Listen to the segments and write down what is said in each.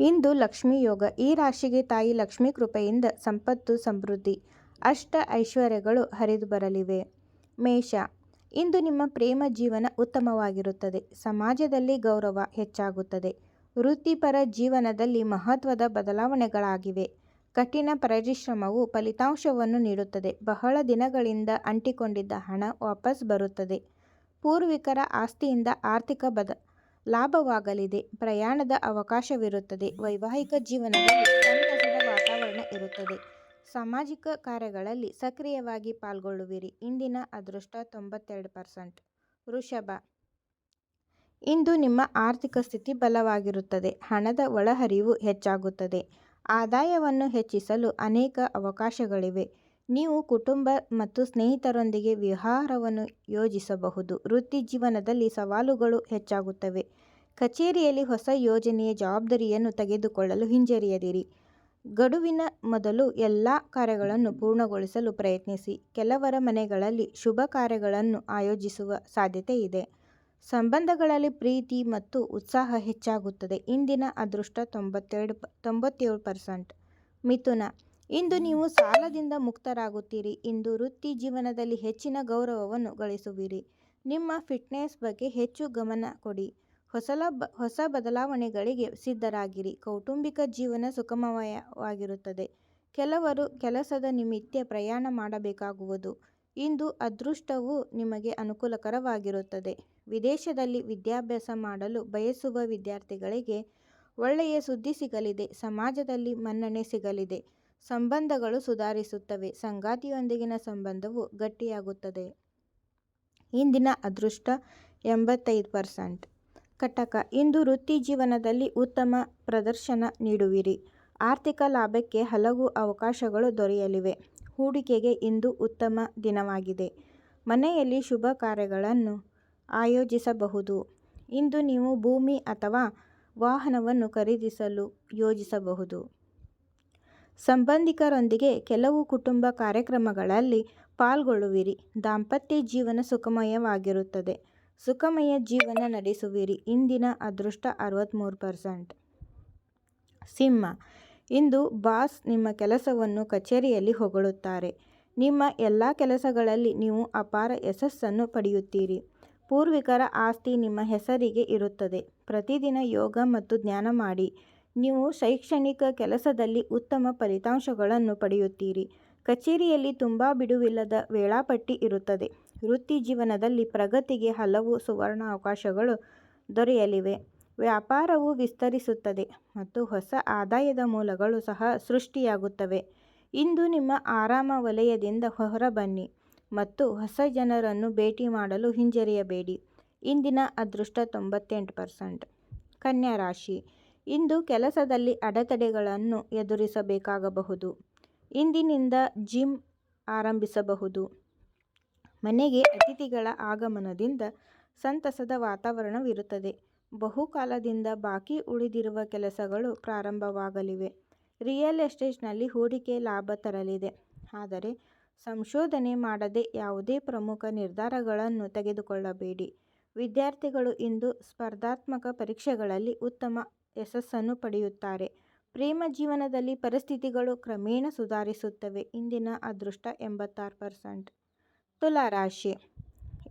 ಇಂದು ಲಕ್ಷ್ಮೀ ಯೋಗ ಈ ರಾಶಿಗೆ ತಾಯಿ ಲಕ್ಷ್ಮೀ ಕೃಪೆಯಿಂದ ಸಂಪತ್ತು, ಸಮೃದ್ಧಿ, ಅಷ್ಟ ಐಶ್ವರ್ಯಗಳು ಹರಿದು ಬರಲಿವೆ. ಮೇಷ, ಇಂದು ನಿಮ್ಮ ಪ್ರೇಮ ಜೀವನ ಉತ್ತಮವಾಗಿರುತ್ತದೆ. ಸಮಾಜದಲ್ಲಿ ಗೌರವ ಹೆಚ್ಚಾಗುತ್ತದೆ. ವೃತ್ತಿಪರ ಜೀವನದಲ್ಲಿ ಮಹತ್ವದ ಬದಲಾವಣೆಗಳಾಗಿವೆ. ಕಠಿಣ ಪರಿಶ್ರಮವು ಫಲಿತಾಂಶವನ್ನು ನೀಡುತ್ತದೆ. ಬಹಳ ದಿನಗಳಿಂದ ಅಂಟಿಕೊಂಡಿದ್ದ ಹಣ ವಾಪಸ್ ಬರುತ್ತದೆ. ಪೂರ್ವಿಕರ ಆಸ್ತಿಯಿಂದ ಆರ್ಥಿಕ ಬದ ಲಾಭವಾಗಲಿದೆ. ಪ್ರಯಾಣದ ಅವಕಾಶವಿರುತ್ತದೆ. ವೈವಾಹಿಕ ಜೀವನದಲ್ಲಿ ಸಂತಸದ ವಾತಾವರಣ ಇರುತ್ತದೆ. ಸಾಮಾಜಿಕ ಕಾರ್ಯಗಳಲ್ಲಿ ಸಕ್ರಿಯವಾಗಿ ಪಾಲ್ಗೊಳ್ಳುವಿರಿ. ಇಂದಿನ ಅದೃಷ್ಟ ತೊಂಬತ್ತೆರಡು ಪರ್ಸೆಂಟ್. ವೃಷಭ. ಇಂದು ನಿಮ್ಮ ಆರ್ಥಿಕ ಸ್ಥಿತಿ ಬಲವಾಗಿರುತ್ತದೆ. ಹಣದ ಒಳಹರಿವು ಹೆಚ್ಚಾಗುತ್ತದೆ. ಆದಾಯವನ್ನು ಹೆಚ್ಚಿಸಲು ಅನೇಕ ಅವಕಾಶಗಳಿವೆ. ನೀವು ಕುಟುಂಬ ಮತ್ತು ಸ್ನೇಹಿತರೊಂದಿಗೆ ವಿಹಾರವನ್ನು ಯೋಜಿಸಬಹುದು. ವೃತ್ತಿ ಜೀವನದಲ್ಲಿ ಸವಾಲುಗಳು ಹೆಚ್ಚಾಗುತ್ತವೆ. ಕಚೇರಿಯಲ್ಲಿ ಹೊಸ ಯೋಜನೆಯ ಜವಾಬ್ದಾರಿಯನ್ನು ತೆಗೆದುಕೊಳ್ಳಲು ಹಿಂಜರಿಯದಿರಿ. ಗಡುವಿನ ಮೊದಲು ಎಲ್ಲ ಕಾರ್ಯಗಳನ್ನು ಪೂರ್ಣಗೊಳಿಸಲು ಪ್ರಯತ್ನಿಸಿ. ಕೆಲವರ ಮನೆಗಳಲ್ಲಿ ಶುಭ ಕಾರ್ಯಗಳನ್ನು ಆಯೋಜಿಸುವ ಸಾಧ್ಯತೆ ಇದೆ. ಸಂಬಂಧಗಳಲ್ಲಿ ಪ್ರೀತಿ ಮತ್ತು ಉತ್ಸಾಹ ಹೆಚ್ಚಾಗುತ್ತದೆ. ಇಂದಿನ ಅದೃಷ್ಟ ತೊಂಬತ್ತೆರಡು ತೊಂಬತ್ತೇಳು ಪರ್ಸೆಂಟ್. ಮಿಥುನ ಇಂದು ನೀವು ಸಾಲದಿಂದ ಮುಕ್ತರಾಗುತ್ತೀರಿ. ಇಂದು ವೃತ್ತಿ ಜೀವನದಲ್ಲಿ ಹೆಚ್ಚಿನ ಗೌರವವನ್ನು ಗಳಿಸುವಿರಿ. ನಿಮ್ಮ ಫಿಟ್ನೆಸ್ ಬಗ್ಗೆ ಹೆಚ್ಚು ಗಮನ ಕೊಡಿ. ಹೊಸಲ ಹೊಸ ಬದಲಾವಣೆಗಳಿಗೆ ಸಿದ್ಧರಾಗಿರಿ. ಕೌಟುಂಬಿಕ ಜೀವನ ಸುಖಮಯವಾಗಿರುತ್ತದೆ ಕೆಲವರು ಕೆಲಸದ ನಿಮಿತ್ತ ಪ್ರಯಾಣ ಮಾಡಬೇಕಾಗುವುದು. ಇಂದು ಅದೃಷ್ಟವು ನಿಮಗೆ ಅನುಕೂಲಕರವಾಗಿರುತ್ತದೆ. ವಿದೇಶದಲ್ಲಿ ವಿದ್ಯಾಭ್ಯಾಸ ಮಾಡಲು ಬಯಸುವ ವಿದ್ಯಾರ್ಥಿಗಳಿಗೆ ಒಳ್ಳೆಯ ಸುದ್ದಿ ಸಿಗಲಿದೆ. ಸಮಾಜದಲ್ಲಿ ಮನ್ನಣೆ ಸಿಗಲಿದೆ. ಸಂಬಂಧಗಳು ಸುಧಾರಿಸುತ್ತವೆ. ಸಂಗಾತಿಯೊಂದಿಗಿನ ಸಂಬಂಧವು ಗಟ್ಟಿಯಾಗುತ್ತದೆ. ಇಂದಿನ ಅದೃಷ್ಟ ಎಂಬತ್ತೈದು ಪರ್ಸೆಂಟ್. ಕಟಕ ಇಂದು ವೃತ್ತಿ ಜೀವನದಲ್ಲಿ ಉತ್ತಮ ಪ್ರದರ್ಶನ ನೀಡುವಿರಿ. ಆರ್ಥಿಕ ಲಾಭಕ್ಕೆ ಹಲವು ಅವಕಾಶಗಳು ದೊರೆಯಲಿವೆ. ಹೂಡಿಕೆಗೆ ಇಂದು ಉತ್ತಮ ದಿನವಾಗಿದೆ. ಮನೆಯಲ್ಲಿ ಶುಭ ಕಾರ್ಯಗಳನ್ನು ಆಯೋಜಿಸಬಹುದು. ಇಂದು ನೀವು ಭೂಮಿ ಅಥವಾ ವಾಹನವನ್ನು ಖರೀದಿಸಲು ಯೋಜಿಸಬಹುದು. ಸಂಬಂಧಿಕರೊಂದಿಗೆ ಕೆಲವು ಕುಟುಂಬ ಕಾರ್ಯಕ್ರಮಗಳಲ್ಲಿ ಪಾಲ್ಗೊಳ್ಳುವಿರಿ. ದಾಂಪತ್ಯ ಜೀವನ ಸುಖಮಯವಾಗಿರುತ್ತದೆ. ಸುಖಮಯ ಜೀವನ ನಡೆಸುವಿರಿ. ಇಂದಿನ ಅದೃಷ್ಟ ಅರವತ್ತ್ಮೂರು ಪರ್ಸೆಂಟ್. ಸಿಂಹ. ಇಂದು ಬಾಸ್ ನಿಮ್ಮ ಕೆಲಸವನ್ನು ಕಚೇರಿಯಲ್ಲಿ ಹೊಗಳುತ್ತಾರೆ. ನಿಮ್ಮ ಎಲ್ಲ ಕೆಲಸಗಳಲ್ಲಿ ನೀವು ಅಪಾರ ಯಶಸ್ಸನ್ನು ಪಡೆಯುತ್ತೀರಿ. ಪೂರ್ವಿಕರ ಆಸ್ತಿ ನಿಮ್ಮ ಹೆಸರಿಗೆ ಇರುತ್ತದೆ. ಪ್ರತಿದಿನ ಯೋಗ ಮತ್ತು ಧ್ಯಾನ ಮಾಡಿ. ನೀವು ಶೈಕ್ಷಣಿಕ ಕೆಲಸದಲ್ಲಿ ಉತ್ತಮ ಫಲಿತಾಂಶಗಳನ್ನು ಪಡೆಯುತ್ತೀರಿ. ಕಚೇರಿಯಲ್ಲಿ ತುಂಬ ಬಿಡುವಿಲ್ಲದ ವೇಳಾಪಟ್ಟಿ ಇರುತ್ತದೆ. ವೃತ್ತಿ ಜೀವನದಲ್ಲಿ ಪ್ರಗತಿಗೆ ಹಲವು ಸುವರ್ಣ ಅವಕಾಶಗಳು ದೊರೆಯಲಿವೆ. ವ್ಯಾಪಾರವು ವಿಸ್ತರಿಸುತ್ತದೆ ಮತ್ತು ಹೊಸ ಆದಾಯದ ಮೂಲಗಳು ಸಹ ಸೃಷ್ಟಿಯಾಗುತ್ತವೆ. ಇಂದು ನಿಮ್ಮ ಆರಾಮ ವಲಯದಿಂದ ಹೊರಬನ್ನಿ ಮತ್ತು ಹೊಸ ಜನರನ್ನು ಭೇಟಿ ಮಾಡಲು ಹಿಂಜರಿಯಬೇಡಿ. ಇಂದಿನ ಅದೃಷ್ಟ ತೊಂಬತ್ತೆಂಟು ಪರ್ಸೆಂಟ್. ಕನ್ಯಾ ರಾಶಿ. ಇಂದು ಕೆಲಸದಲ್ಲಿ ಅಡೆತಡೆಗಳನ್ನು ಎದುರಿಸಬೇಕಾಗಬಹುದು. ಇಂದಿನಿಂದ ಜಿಮ್ ಆರಂಭಿಸಬಹುದು. ಮನೆಗೆ ಅತಿಥಿಗಳ ಆಗಮನದಿಂದ ಸಂತಸದ ವಾತಾವರಣವಿರುತ್ತದೆ. ಬಹುಕಾಲದಿಂದ ಬಾಕಿ ಉಳಿದಿರುವ ಕೆಲಸಗಳು ಪ್ರಾರಂಭವಾಗಲಿವೆ. ರಿಯಲ್ ಎಸ್ಟೇಟ್ನಲ್ಲಿ ಹೂಡಿಕೆ ಲಾಭ ತರಲಿದೆ. ಆದರೆ ಸಂಶೋಧನೆ ಮಾಡದೆ ಯಾವುದೇ ಪ್ರಮುಖ ನಿರ್ಧಾರಗಳನ್ನು ತೆಗೆದುಕೊಳ್ಳಬೇಡಿ. ವಿದ್ಯಾರ್ಥಿಗಳು ಇಂದು ಸ್ಪರ್ಧಾತ್ಮಕ ಪರೀಕ್ಷೆಗಳಲ್ಲಿ ಉತ್ತಮ ಯಶಸ್ಸನ್ನು ಪಡೆಯುತ್ತಾರೆ. ಪ್ರೇಮ ಜೀವನದಲ್ಲಿ ಪರಿಸ್ಥಿತಿಗಳು ಕ್ರಮೇಣ ಸುಧಾರಿಸುತ್ತವೆ. ಇಂದಿನ ಅದೃಷ್ಟ ಎಂಬತ್ತಾರು ಪರ್ಸೆಂಟ್. ತುಲಾ ರಾಶಿ.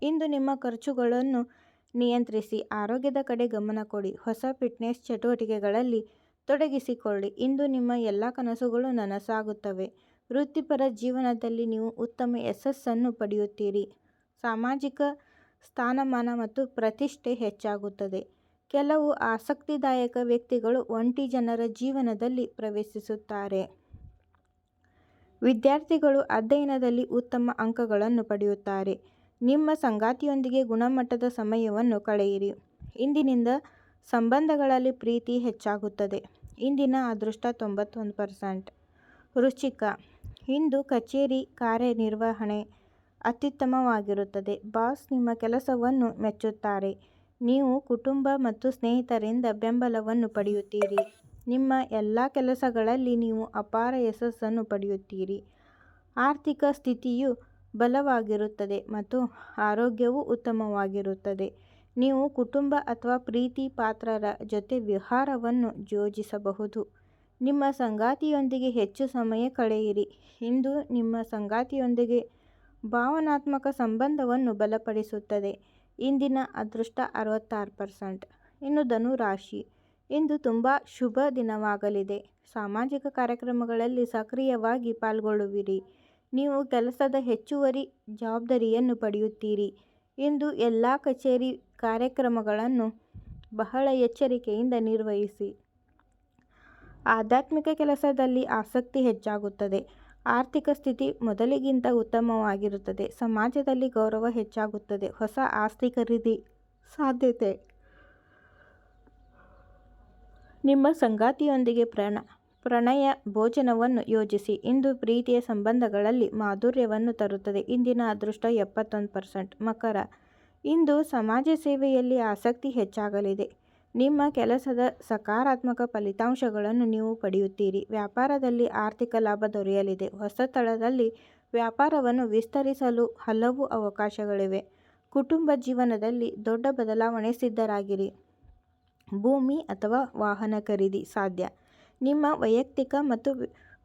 ಇಂದು ನಿಮ್ಮ ಖರ್ಚುಗಳನ್ನು ನಿಯಂತ್ರಿಸಿ, ಆರೋಗ್ಯದ ಕಡೆ ಗಮನ ಕೊಡಿ, ಹೊಸ ಫಿಟ್ನೆಸ್ ಚಟುವಟಿಕೆಗಳಲ್ಲಿ ತೊಡಗಿಸಿಕೊಳ್ಳಿ. ಇಂದು ನಿಮ್ಮ ಎಲ್ಲ ಕನಸುಗಳು ನನಸಾಗುತ್ತವೆ. ವೃತ್ತಿಪರ ಜೀವನದಲ್ಲಿ ನೀವು ಉತ್ತಮ ಯಶಸ್ಸನ್ನು ಪಡೆಯುತ್ತೀರಿ. ಸಾಮಾಜಿಕ ಸ್ಥಾನಮಾನ ಮತ್ತು ಪ್ರತಿಷ್ಠೆ ಹೆಚ್ಚಾಗುತ್ತದೆ. ಕೆಲವು ಆಸಕ್ತಿದಾಯಕ ವ್ಯಕ್ತಿಗಳು ಒಂಟಿ ಜನರ ಜೀವನದಲ್ಲಿ ಪ್ರವೇಶಿಸುತ್ತಾರೆ. ವಿದ್ಯಾರ್ಥಿಗಳು ಅಧ್ಯಯನದಲ್ಲಿ ಉತ್ತಮ ಅಂಕಗಳನ್ನು ಪಡೆಯುತ್ತಾರೆ. ನಿಮ್ಮ ಸಂಗಾತಿಯೊಂದಿಗೆ ಗುಣಮಟ್ಟದ ಸಮಯವನ್ನು ಕಳೆಯಿರಿ. ಇಂದಿನಿಂದ ಸಂಬಂಧಗಳಲ್ಲಿ ಪ್ರೀತಿ ಹೆಚ್ಚಾಗುತ್ತದೆ. ಇಂದಿನ ಅದೃಷ್ಟ ತೊಂಬತ್ತೊಂದು ಪರ್ಸೆಂಟ್. ರುಚಿಕ ಇಂದು ಕಚೇರಿ ಕಾರ್ಯನಿರ್ವಹಣೆ ಅತ್ಯುತ್ತಮವಾಗಿರುತ್ತದೆ. ಬಾಸ್ ನಿಮ್ಮ ಕೆಲಸವನ್ನು ಮೆಚ್ಚುತ್ತಾರೆ. ನೀವು ಕುಟುಂಬ ಮತ್ತು ಸ್ನೇಹಿತರಿಂದ ಬೆಂಬಲವನ್ನು ಪಡೆಯುತ್ತೀರಿ ನಿಮ್ಮ ಎಲ್ಲ ಕೆಲಸಗಳಲ್ಲಿ ನೀವು ಅಪಾರ ಯಶಸ್ಸನ್ನು ಪಡೆಯುತ್ತೀರಿ ಆರ್ಥಿಕ ಸ್ಥಿತಿಯು ಬಲವಾಗಿರುತ್ತದೆ ಮತ್ತು ಆರೋಗ್ಯವು ಉತ್ತಮವಾಗಿರುತ್ತದೆ ನೀವು ಕುಟುಂಬ ಅಥವಾ ಪ್ರೀತಿ ಪಾತ್ರರ ಜೊತೆ ವಿಹಾರವನ್ನು ಯೋಜಿಸಬಹುದು. ನಿಮ್ಮ ಸಂಗಾತಿಯೊಂದಿಗೆ ಹೆಚ್ಚು ಸಮಯ ಕಳೆಯಿರಿ. ಇಂದು ನಿಮ್ಮ ಸಂಗಾತಿಯೊಂದಿಗೆ ಭಾವನಾತ್ಮಕ ಸಂಬಂಧವನ್ನು ಬಲಪಡಿಸುತ್ತದೆ. ಇಂದಿನ ಅದೃಷ್ಟ ಅರವತ್ತಾರು ಪರ್ಸೆಂಟ್. ಇನ್ನು ಧನು ರಾಶಿ. ಇಂದು ತುಂಬ ಶುಭ ದಿನವಾಗಲಿದೆ. ಸಾಮಾಜಿಕ ಕಾರ್ಯಕ್ರಮಗಳಲ್ಲಿ ಸಕ್ರಿಯವಾಗಿ ಪಾಲ್ಗೊಳ್ಳುವಿರಿ. ನೀವು ಕೆಲಸದ ಹೆಚ್ಚುವರಿ ಜವಾಬ್ದಾರಿಯನ್ನು ಪಡೆಯುತ್ತೀರಿ. ಇಂದು ಎಲ್ಲ ಕಚೇರಿ ಕಾರ್ಯಕ್ರಮಗಳನ್ನು ಬಹಳ ಎಚ್ಚರಿಕೆಯಿಂದ ನಿರ್ವಹಿಸಿ. ಆಧ್ಯಾತ್ಮಿಕ ಕೆಲಸದಲ್ಲಿ ಆಸಕ್ತಿ ಹೆಚ್ಚಾಗುತ್ತದೆ. ಆರ್ಥಿಕ ಸ್ಥಿತಿ ಮೊದಲಿಗಿಂತ ಉತ್ತಮವಾಗಿರುತ್ತದೆ. ಸಮಾಜದಲ್ಲಿ ಗೌರವ ಹೆಚ್ಚಾಗುತ್ತದೆ. ಹೊಸ ಆಸ್ತಿ ಖರೀದಿ ಸಾಧ್ಯತೆ. ನಿಮ್ಮ ಸಂಗಾತಿಯೊಂದಿಗೆ ಪ್ರಣ, ಪ್ರಣಯ ಭೋಜನವನ್ನು ಯೋಜಿಸಿ. ಇಂದು ಪ್ರೀತಿಯ ಸಂಬಂಧಗಳಲ್ಲಿ ಮಾಧುರ್ಯವನ್ನು ತರುತ್ತದೆ. ಇಂದಿನ ಅದೃಷ್ಟ ಎಪ್ಪತ್ತೊಂದು ಪರ್ಸೆಂಟ್. ಮಕರ. ಇಂದು ಸಮಾಜ ಸೇವೆಯಲ್ಲಿ ಆಸಕ್ತಿ ಹೆಚ್ಚಾಗಲಿದೆ. ನಿಮ್ಮ ಕೆಲಸದ ಸಕಾರಾತ್ಮಕ ಫಲಿತಾಂಶಗಳನ್ನು ನೀವು ಪಡೆಯುತ್ತೀರಿ. ವ್ಯಾಪಾರದಲ್ಲಿ ಆರ್ಥಿಕ ಲಾಭ ದೊರೆಯಲಿದೆ. ಹೊಸ ಸ್ಥಳದಲ್ಲಿ ವ್ಯಾಪಾರವನ್ನು ವಿಸ್ತರಿಸಲು ಹಲವು ಅವಕಾಶಗಳಿವೆ. ಕುಟುಂಬ ಜೀವನದಲ್ಲಿ ದೊಡ್ಡ ಬದಲಾವಣೆ ಸಿದ್ಧರಾಗಿರಿ. ಭೂಮಿ ಅಥವಾ ವಾಹನ ಖರೀದಿ ಸಾಧ್ಯ. ನಿಮ್ಮ ವೈಯಕ್ತಿಕ ಮತ್ತು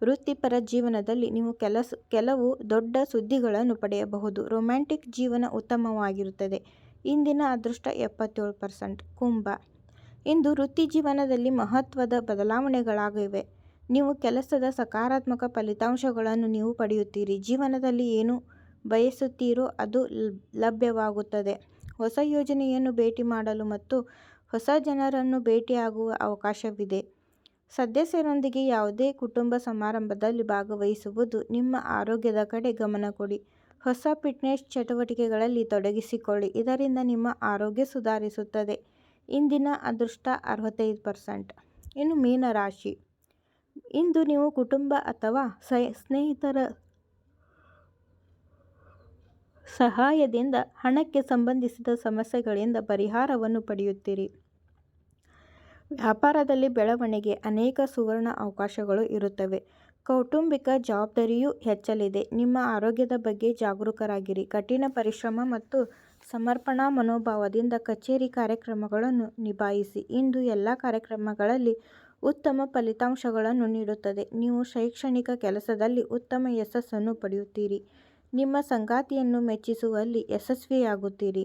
ವೃತ್ತಿಪರ ಜೀವನದಲ್ಲಿ ನೀವು ಕೆಲಸ, ಕೆಲವು ದೊಡ್ಡ ಸುದ್ದಿಗಳನ್ನು ಪಡೆಯಬಹುದು. ರೊಮ್ಯಾಂಟಿಕ್ ಜೀವನ ಉತ್ತಮವಾಗಿರುತ್ತದೆ. ಇಂದಿನ ಅದೃಷ್ಟ ಎಪ್ಪತ್ತೇಳು ಪರ್ಸೆಂಟ್. ಕುಂಭ. ಇಂದು ವೃತ್ತಿಜೀವನದಲ್ಲಿ ಮಹತ್ವದ ಬದಲಾವಣೆಗಳಾಗಿವೆ. ನೀವು ಕೆಲಸದ ಸಕಾರಾತ್ಮಕ ಫಲಿತಾಂಶಗಳನ್ನು ನೀವು ಪಡೆಯುತ್ತೀರಿ. ಜೀವನದಲ್ಲಿ ಏನು ಬಯಸುತ್ತೀರೋ ಅದು ಲಭ್ಯವಾಗುತ್ತದೆ. ಹೊಸ ಯೋಜನೆಯನ್ನು ಭೇಟಿ ಮಾಡಲು ಮತ್ತು ಹೊಸ ಜನರನ್ನು ಭೇಟಿಯಾಗುವ ಅವಕಾಶವಿದೆ. ಸದಸ್ಯರೊಂದಿಗೆ ಯಾವುದೇ ಕುಟುಂಬ ಸಮಾರಂಭದಲ್ಲಿ ಭಾಗವಹಿಸುವುದು. ನಿಮ್ಮ ಆರೋಗ್ಯದ ಕಡೆ ಗಮನ ಕೊಡಿ. ಹೊಸ ಫಿಟ್ನೆಸ್ ಚಟುವಟಿಕೆಗಳಲ್ಲಿ ತೊಡಗಿಸಿಕೊಳ್ಳಿ. ಇದರಿಂದ ನಿಮ್ಮ ಆರೋಗ್ಯ ಸುಧಾರಿಸುತ್ತದೆ. ಇಂದಿನ ಅದೃಷ್ಟ ಅರವತ್ತೈದು ಪರ್ಸೆಂಟ್. ಇನ್ನು ಮೀನ ರಾಶಿ. ಇಂದು ನೀವು ಕುಟುಂಬ ಅಥವಾ ಸ್ನೇಹಿತರ ಸಹಾಯದಿಂದ ಹಣಕ್ಕೆ ಸಂಬಂಧಿಸಿದ ಸಮಸ್ಯೆಗಳಿಂದ ಪರಿಹಾರವನ್ನು ಪಡೆಯುತ್ತೀರಿ. ವ್ಯಾಪಾರದಲ್ಲಿ ಬೆಳವಣಿಗೆ. ಅನೇಕ ಸುವರ್ಣ ಅವಕಾಶಗಳು ಇರುತ್ತವೆ. ಕೌಟುಂಬಿಕ ಜವಾಬ್ದಾರಿಯೂ ಹೆಚ್ಚಲಿದೆ. ನಿಮ್ಮ ಆರೋಗ್ಯದ ಬಗ್ಗೆ ಜಾಗರೂಕರಾಗಿರಿ. ಕಠಿಣ ಪರಿಶ್ರಮ ಮತ್ತು ಸಮರ್ಪಣಾ ಮನೋಭಾವದಿಂದ ಕಚೇರಿ ಕಾರ್ಯಕ್ರಮಗಳನ್ನು ನಿಭಾಯಿಸಿ. ಇಂದು ಎಲ್ಲಾ ಕಾರ್ಯಕ್ರಮಗಳಲ್ಲಿ ಉತ್ತಮ ಫಲಿತಾಂಶಗಳನ್ನು ನೀಡುತ್ತದೆ. ನೀವು ಶೈಕ್ಷಣಿಕ ಕೆಲಸದಲ್ಲಿ ಉತ್ತಮ ಯಶಸ್ಸನ್ನು ಪಡೆಯುತ್ತೀರಿ. ನಿಮ್ಮ ಸಂಗಾತಿಯನ್ನು ಮೆಚ್ಚಿಸುವಲ್ಲಿ ಯಶಸ್ವಿಯಾಗುತ್ತೀರಿ.